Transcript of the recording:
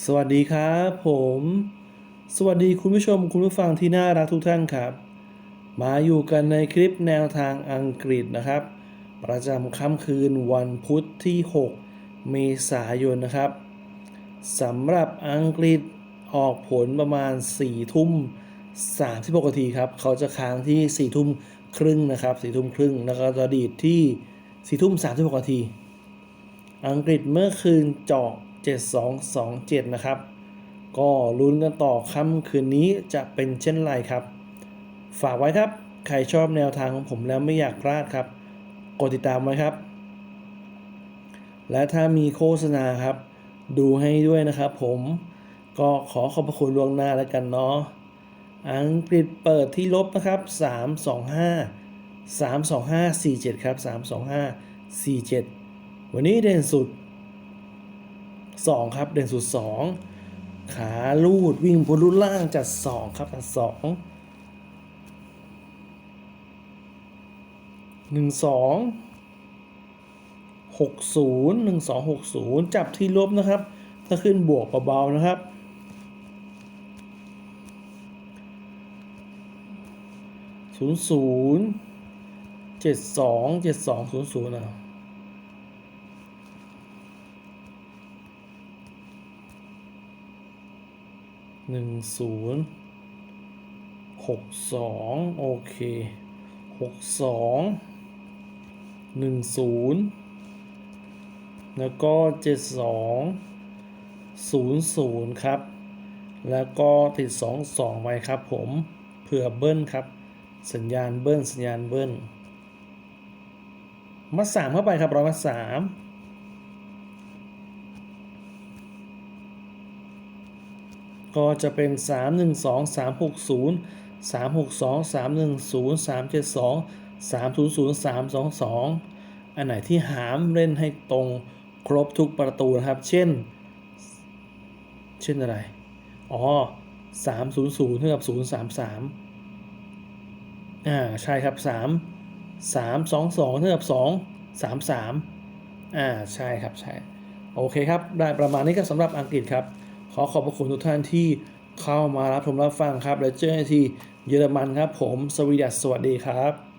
สวัสดีครับผม สวัสดีคุณผู้ชมคุณผู้ฟังที่น่ารักทุกท่านครับ มาอยู่กันในคลิปแนวทางอังกฤษนะครับ ประจำค่ำคืนวันพุธที่ 6 เมษายนนะครับสำหรับอังกฤษออกผลประมาณ 4 ทุ่ม36นาทีครับ เขาจะค้างที่ 4 ทุ่มครึ่งนะครับ4ทุ่มครึ่งแล้วก็จะดีดที่ 4 ทุ่ม36นาทีอังกฤษเมื่อคืนเจาะ 7227 นะครับ ก็ลุ้นกันต่อค่ำคืนนี้จะเป็นเช่นไรครับ ฝากไว้ครับ ใครชอบแนวทางของผมแล้วไม่อยากพลาดครับ กดติดตามไว้ครับ และถ้ามีโฆษณาครับ ดูให้ด้วยนะครับผมก็ขอขอบพระคุณล่วงหน้าแล้วกันเนาะอังกฤษเปิดที่ลบนะครับ 325 32547 ครับ 32547 วันนี้เด่นสุด 2 ครับ เด่นสุด 2 ขาลูดวิ่งบนรูดล่างจัด 2 ครับจัด 2 1 2 60 1 2 60 จับที่ลบนะครับ ถ้าขึ้นบวกเบาๆนะครับศูนย์ศูนย์เจ็ดสองเจ็ดสองศูนย์ศูนย์อะ หนึ่งศูนย์หกสองโอเคหกสองหนึ่งศูนย์แล้วก็เจ็ดสองศูนย์ศูนย์ครับ แล้วก็ติดสองสองไว้ครับผมเผื่อเบิ้ลครับ สัญญาณเบิ้ลสัญญาณเบิ้ลมัดสามเข้าไปครับร้อยมัดสาม ก็จะเป็น 3 1 2 3 6 0 3 6 2 3 1 0 3 7 2 3 0 0 3 2 2 อันไหนที่หามเล่นให้ตรงครบทุกประตูนะครับ เช่น เช่นอะไร อ๋อ 300เท่ากับ033 อ่า ใช่ครับ 3 3 2 2เท่ากับ2 3 3 อ่า ใช่ครับ ใช่ โอเคครับ ได้ประมาณนี้ก็สำหรับอังกฤษครับ ขอขอบพระคุณทุกท่านที่เข้ามารับชมรับฟังครับและเจอกันที่เยอรมันครับผม สวีดัสสวัสดีครับ